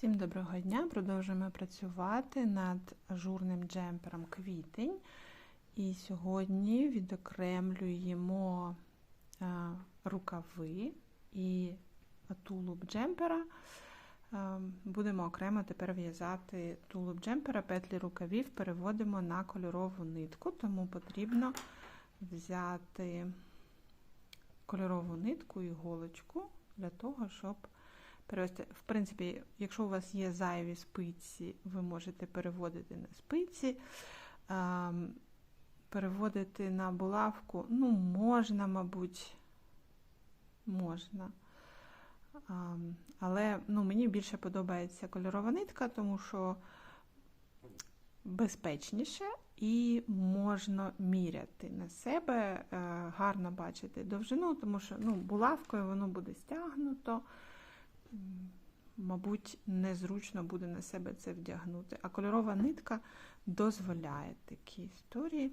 Всім доброго дня! Продовжуємо працювати над ажурним джемпером квітень. І сьогодні відокремлюємо е, рукави і тулуб джемпера. Е, будемо окремо тепер в'язати тулуб джемпера, петлі рукавів переводимо на кольорову нитку, тому потрібно взяти кольорову нитку і голочку для того, щоб перевести. В принципі, якщо у вас є зайві спиці, ви можете переводити на спиці. Переводити на булавку, ну, можна, мабуть, можна. Але ну, мені більше подобається кольорова нитка, тому що безпечніше і можна міряти на себе, е, гарно бачити довжину, тому що ну, булавкою воно буде стягнуто мабуть, незручно буде на себе це вдягнути. А кольорова нитка дозволяє такі історії.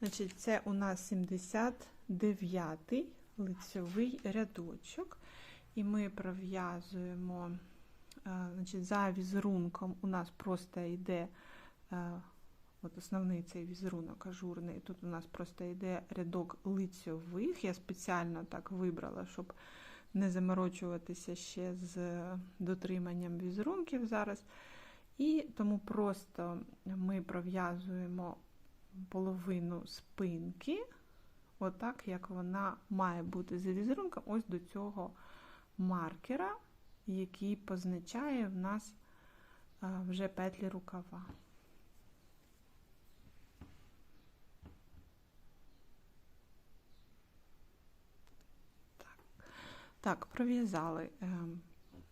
Значить, Це у нас 79-й лицьовий рядочок. І ми пров'язуємо, е, значить, за візерунком у нас просто йде е, от основний цей візерунок ажурний. Тут у нас просто йде рядок лицьових. Я спеціально так вибрала, щоб не заморочуватися ще з дотриманням візерунків зараз. І тому просто ми пров'язуємо половину спинки, отак, як вона має бути за візерунком, ось до цього маркера, який позначає в нас вже петлі рукава. Так, пров'язали ем,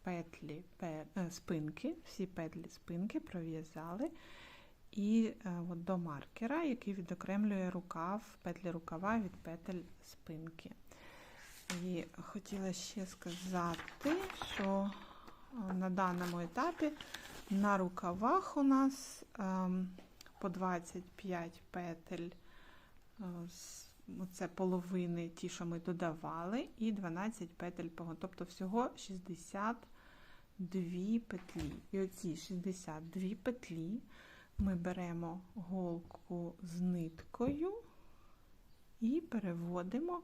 петлі е, спинки, всі петлі спинки пров'язали. І е, от до маркера, який відокремлює рукав, петлі рукава від петель спинки. І хотіла ще сказати, що е, на даному етапі на рукавах у нас ем, по 25 петель Оце половини ті, що ми додавали, і 12 петель погон. Тобто всього 62 петлі. І оці 62 петлі ми беремо голку з ниткою і переводимо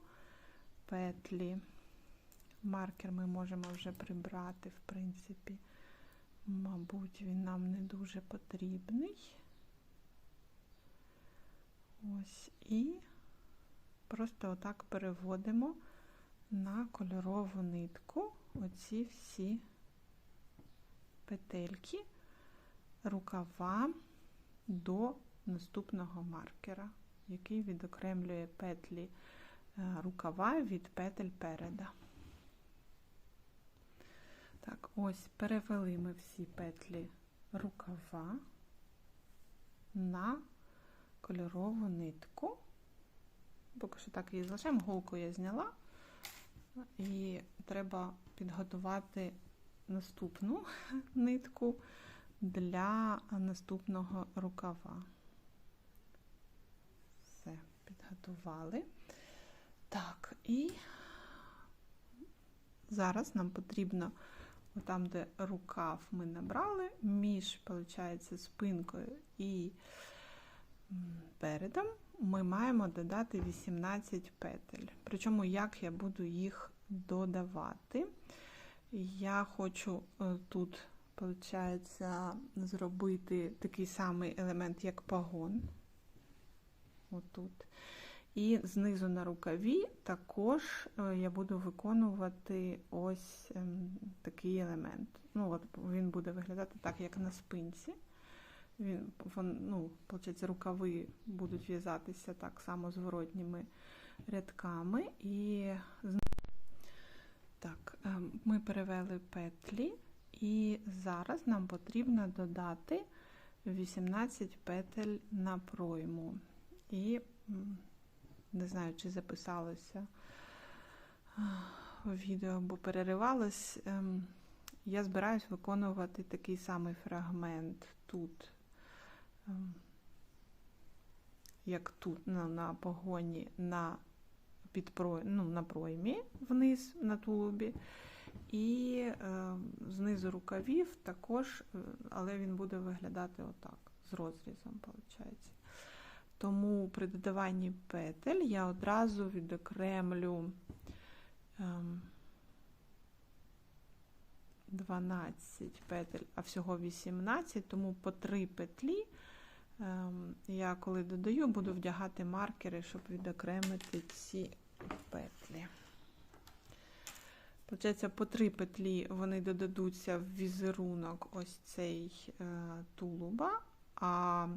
петлі. Маркер ми можемо вже прибрати, в принципі, мабуть, він нам не дуже потрібний. Ось і просто отак переводимо на кольорову нитку оці всі петельки, рукава до наступного маркера, який відокремлює петлі е, рукава від петель переда. Так, ось перевели ми всі петлі рукава на кольорову нитку. Поки що так її залишаємо, голку я зняла, і треба підготувати наступну нитку для наступного рукава. Все, підготували. Так, і зараз нам потрібно, там, де рукав ми набрали, між, виходить, спинкою і передом ми маємо додати 18 петель. Причому, як я буду їх додавати, я хочу е, тут, виходить, зробити такий самий елемент, як пагон. Отут. І знизу на рукаві також е, я буду виконувати ось ем, такий елемент. Ну, от Він буде виглядати так, як на спинці. Він, ну, виходить, рукави будуть в'язатися так само зворотніми рядками. І так, ем, ми перевели петлі, і зараз нам потрібно додати 18 петель на пройму. І не знаю, чи записалося відео, бо переривалось. Ем, я збираюсь виконувати такий самий фрагмент тут як тут на, на погоні на підпро... ну, на проймі вниз на тулубі. і е, знизу рукавів також, е, але він буде виглядати отак, з розрізом, виходить. Тому при додаванні петель я одразу відокремлю ем, 12 петель, а всього 18, тому по 3 петлі ем, я коли додаю, буду вдягати маркери, щоб відокремити ці петлі. Получається, по 3 петлі вони додадуться в візерунок ось цей е, тулуба, а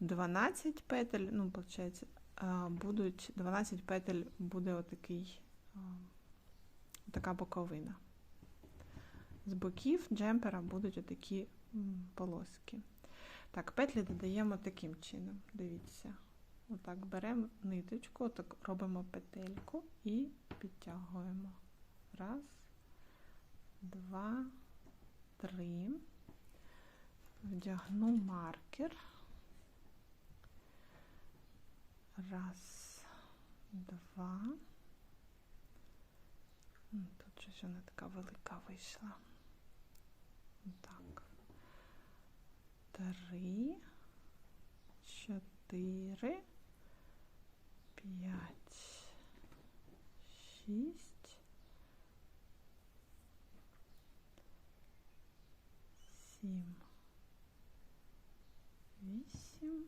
12 петель, ну, виходить, будуть 12 петель буде отакий, така боковина. З боків джемпера будуть отакі полоски. Так, петлі додаємо таким чином. Дивіться. Отак беремо ниточку, отак робимо петельку і підтягуємо. Раз, два, три. Вдягну маркер. Раз, два. Тут щось вона така велика вийшла. Так. Три, чотири, п'ять, шість, сім, вісім,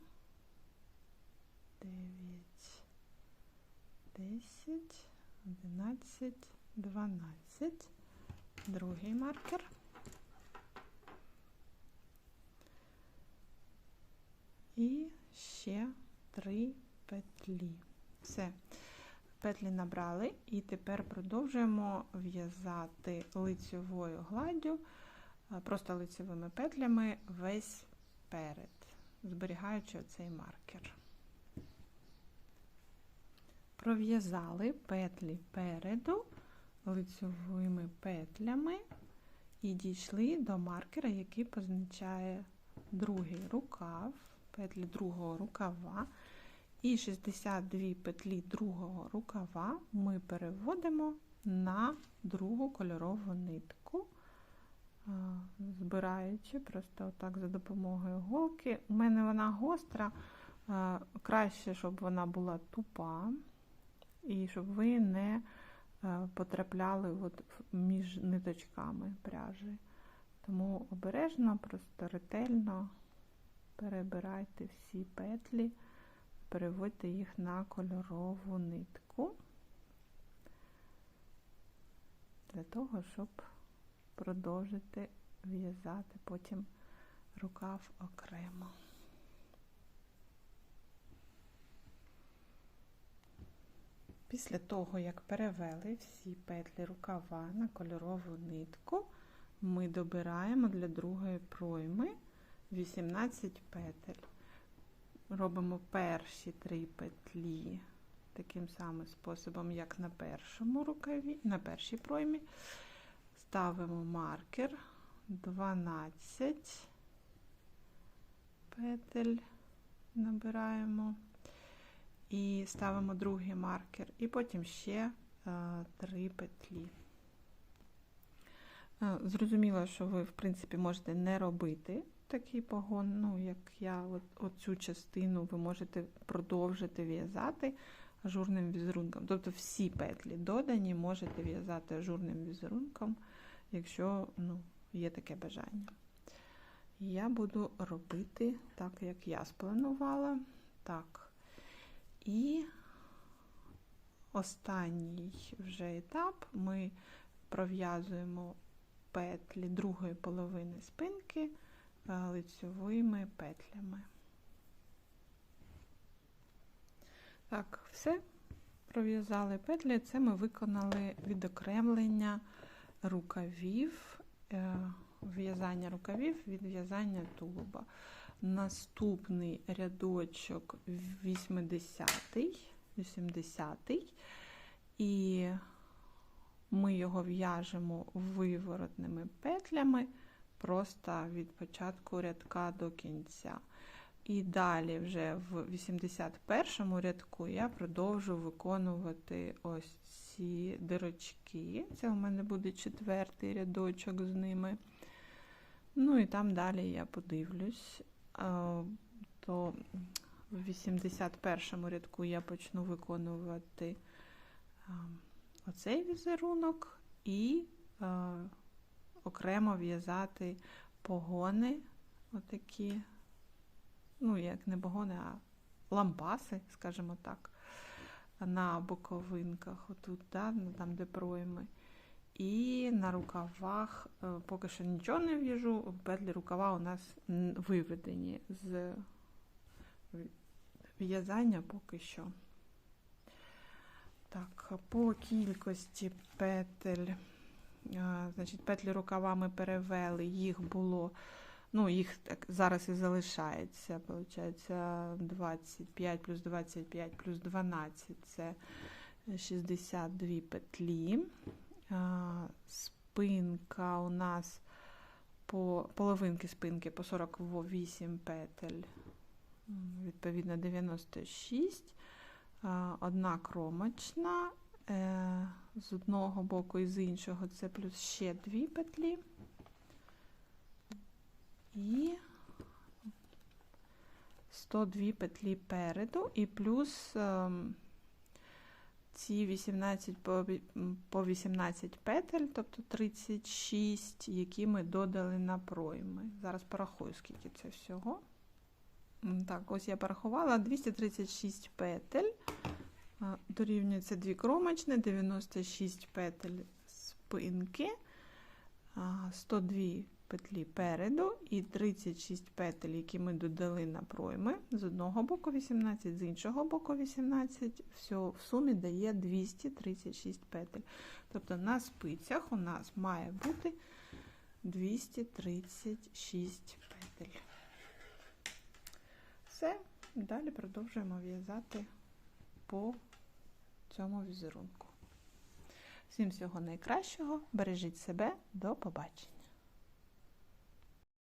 дев'ять, десять, одинадцять, дванадцять. Другий маркер. І ще три петлі. Все. Петлі набрали, і тепер продовжуємо в'язати лицьовою гладдю, просто лицевими петлями весь перед, зберігаючи оцей маркер. Пров'язали петлі переду лицьовими петлями і дійшли до маркера, який позначає другий рукав петлі другого рукава. І 62 петлі другого рукава ми переводимо на другу кольорову нитку, збираючи просто отак за допомогою голки. У мене вона гостра, краще, щоб вона була тупа, і щоб ви не потрапляли от між ниточками пряжі. Тому обережно, просто ретельно перебирайте всі петлі, переводьте їх на кольорову нитку, для того, щоб продовжити в'язати потім рукав окремо. Після того, як перевели всі петлі рукава на кольорову нитку, ми добираємо для другої пройми 18 петель. Робимо перші три петлі таким самим способом, як на першому рукаві, на першій проймі. Ставимо маркер 12 петель, набираємо і ставимо другий маркер, і потім ще е, три петлі. Е, зрозуміло, що ви, в принципі, можете не робити такий погон, ну, як я, от, оцю частину ви можете продовжити в'язати ажурним візерунком. Тобто всі петлі додані, можете в'язати ажурним візерунком, якщо ну, є таке бажання. Я буду робити так, як я спланувала. Так. І останній вже етап ми пров'язуємо петлі другої половини спинки лицьовими петлями. Так, все, пров'язали петлі, це ми виконали відокремлення рукавів, е, в'язання рукавів від в'язання тулуба. Наступний рядочок 80-й, 80 і ми його в'яжемо виворотними петлями просто від початку рядка до кінця. І далі, вже в 81 рядку, я продовжу виконувати ось ці дирочки. Це у мене буде четвертий рядочок з ними. Ну і там далі я подивлюсь. То в 81 рядку я почну виконувати оцей візерунок і а, окремо в'язати погони, отакі, ну, як не погони, а лампаси, скажімо так, на боковинках, отут, да, там, де пройми. І на рукавах е, поки що нічого не в'яжу, петлі рукава у нас виведені з в'язання поки що. Так, по кількості петель, значить, петлі рукава ми перевели, їх було, ну, їх так зараз і залишається, виходить, 25 плюс 25 плюс 12 це 62 петлі. Спинка у нас по половинки спинки по 48 петель, відповідно 96. Одна кромочна з одного боку і з іншого це плюс ще дві петлі. І 102 петлі переду і плюс ем, ці 18 по ві- по 18 петель, тобто 36, які ми додали на пройми. Зараз порахую, скільки це всього. Так, ось я порахувала 236 петель. Дорівнюється 2 кромочні, 96 петель спинки, 102 петлі переду і 36 петель, які ми додали на пройми. З одного боку 18, з іншого боку 18. Всього в сумі дає 236 петель. Тобто на спицях у нас має бути 236 петель. Все, далі продовжуємо в'язати по цьому візерунку. Всім всього найкращого, бережіть себе, до побачення!